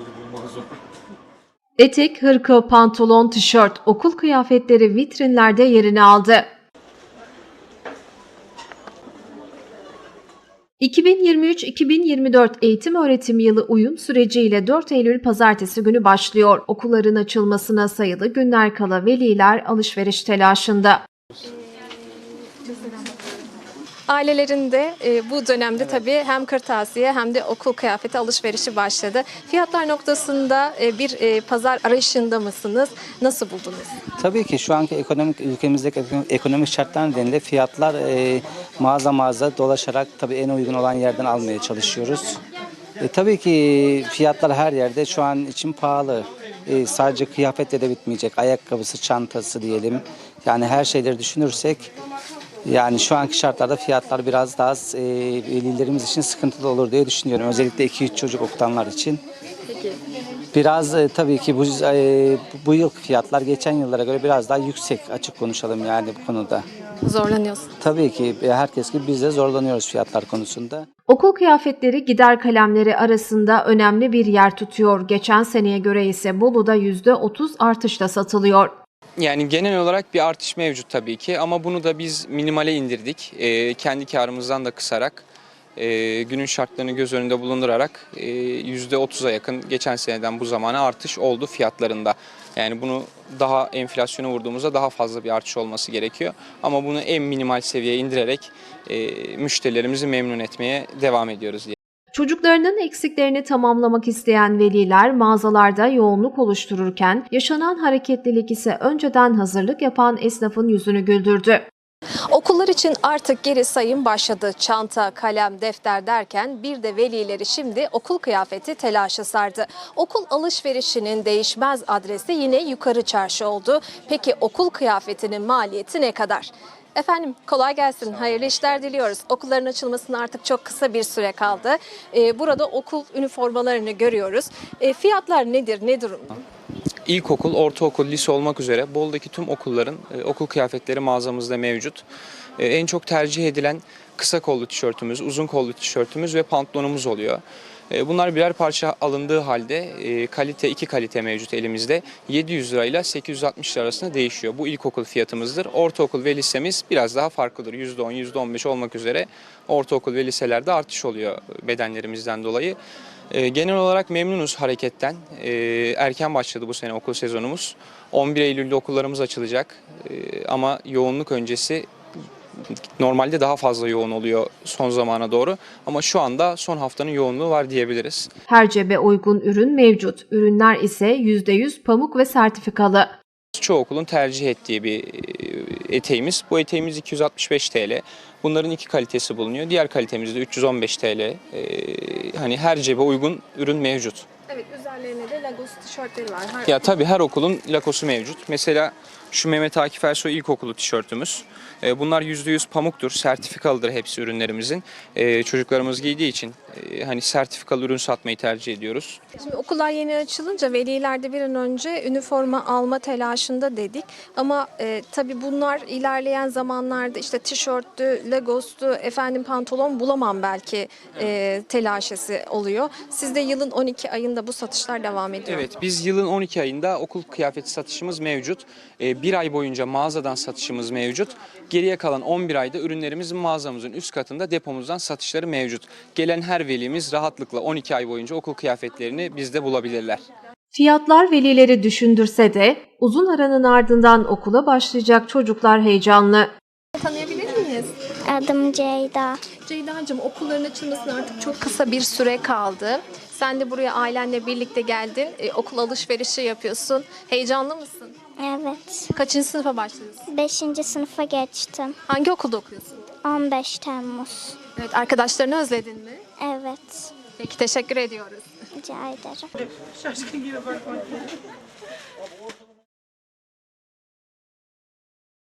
Çocuğu bulmak zor. Etek, hırka, pantolon, tişört, okul kıyafetleri vitrinlerde yerini aldı. 2023-2024 eğitim öğretim yılı uyum süreciyle 4 Eylül pazartesi günü başlıyor. Okulların açılmasına sayılı günler kala veliler alışveriş telaşında. Ailelerin de e, bu dönemde tabii hem kırtasiye hem de okul kıyafeti alışverişi başladı. Fiyatlar noktasında e, bir e, pazar arayışında mısınız? Nasıl buldunuz? Tabii ki şu anki ekonomik ülkemizdeki ekonomik şartlar nedeniyle fiyatlar e, mağaza mağaza dolaşarak tabii en uygun olan yerden almaya çalışıyoruz. E, tabii ki fiyatlar her yerde şu an için pahalı. E, sadece kıyafetle de bitmeyecek. Ayakkabısı, çantası diyelim. Yani her şeyleri düşünürsek yani şu anki şartlarda fiyatlar biraz daha e, velilerimiz için sıkıntılı olur diye düşünüyorum. Özellikle 2-3 çocuk okutanlar için. Biraz e, tabii ki bu e, bu yıl fiyatlar geçen yıllara göre biraz daha yüksek açık konuşalım yani bu konuda. Zorlanıyorsun. Tabii ki e, herkes gibi biz de zorlanıyoruz fiyatlar konusunda. Okul kıyafetleri gider kalemleri arasında önemli bir yer tutuyor. Geçen seneye göre ise Bolu'da %30 artışla satılıyor. Yani genel olarak bir artış mevcut tabii ki ama bunu da biz minimale indirdik. Ee, kendi karımızdan da kısarak, e, günün şartlarını göz önünde bulundurarak e, %30'a yakın geçen seneden bu zamana artış oldu fiyatlarında. Yani bunu daha enflasyona vurduğumuzda daha fazla bir artış olması gerekiyor. Ama bunu en minimal seviyeye indirerek e, müşterilerimizi memnun etmeye devam ediyoruz diye. Çocuklarının eksiklerini tamamlamak isteyen veliler mağazalarda yoğunluk oluştururken yaşanan hareketlilik ise önceden hazırlık yapan esnafın yüzünü güldürdü. Okullar için artık geri sayım başladı. Çanta, kalem, defter derken bir de velileri şimdi okul kıyafeti telaşa sardı. Okul alışverişinin değişmez adresi yine yukarı çarşı oldu. Peki okul kıyafetinin maliyeti ne kadar? Efendim kolay gelsin, hayırlı işler diliyoruz. Okulların açılmasına artık çok kısa bir süre kaldı. Ee, burada okul üniformalarını görüyoruz. Ee, fiyatlar nedir, ne durumda? İlkokul, ortaokul, lise olmak üzere Bolu'daki tüm okulların e, okul kıyafetleri mağazamızda mevcut. E, en çok tercih edilen kısa kollu tişörtümüz, uzun kollu tişörtümüz ve pantolonumuz oluyor. E, bunlar birer parça alındığı halde e, kalite iki kalite mevcut elimizde. 700 lirayla 860 lira arasında değişiyor. Bu ilkokul fiyatımızdır. Ortaokul ve lisemiz biraz daha farklıdır. %10, %15 olmak üzere ortaokul ve liselerde artış oluyor bedenlerimizden dolayı. E, genel olarak memnunuz hareketten. Erken başladı bu sene okul sezonumuz. 11 Eylül'de okullarımız açılacak. Ama yoğunluk öncesi normalde daha fazla yoğun oluyor son zamana doğru. Ama şu anda son haftanın yoğunluğu var diyebiliriz. Her cebe uygun ürün mevcut. Ürünler ise %100 pamuk ve sertifikalı. Çoğu okulun tercih ettiği bir e, eteğimiz. Bu eteğimiz 265 TL. Bunların iki kalitesi bulunuyor. Diğer kalitemiz de 315 TL. E, hani her cebe uygun ürün mevcut. Evet, üzerlerine de Lagos tişörtleri var. Ya tabii her okulun lakosu mevcut. Mesela şu Mehmet Akif Ersoy İlkokulu tişörtümüz. E, Bunlar %100 pamuktur, sertifikalıdır hepsi ürünlerimizin. E, Çocuklarımız giydiği için e, hani sertifikalı ürün satmayı tercih ediyoruz. Şimdi okullar yeni açılınca veliler de bir an önce üniforma alma telaşında dedik. Ama e, tabii bunlar ilerleyen zamanlarda işte tişörttü, legostu, efendim pantolon bulamam belki e, telaşesi oluyor. Sizde yılın 12 ayında bu satışlar devam ediyor. Evet biz yılın 12 ayında okul kıyafeti satışımız mevcut. E, Bir ay boyunca mağazadan satışımız mevcut. Geriye kalan 11 ayda ürünlerimizin mağazamızın üst katında depomuzdan satışları mevcut. Gelen her velimiz rahatlıkla 12 ay boyunca okul kıyafetlerini bizde bulabilirler. Fiyatlar velileri düşündürse de uzun aranın ardından okula başlayacak çocuklar heyecanlı. Tanıyabilir miyiz? Adım Ceyda. Ceyda'cığım okulların açılmasına artık çok kısa bir süre kaldı. Sen de buraya ailenle birlikte geldin. E, okul alışverişi yapıyorsun. Heyecanlı mısın? Evet. Kaçıncı sınıfa başladın? 5. sınıfa geçtim. Hangi okulda okuyorsun? 15 Temmuz. Evet, arkadaşlarını özledin mi? Evet. Peki teşekkür ediyoruz. Rica ederim.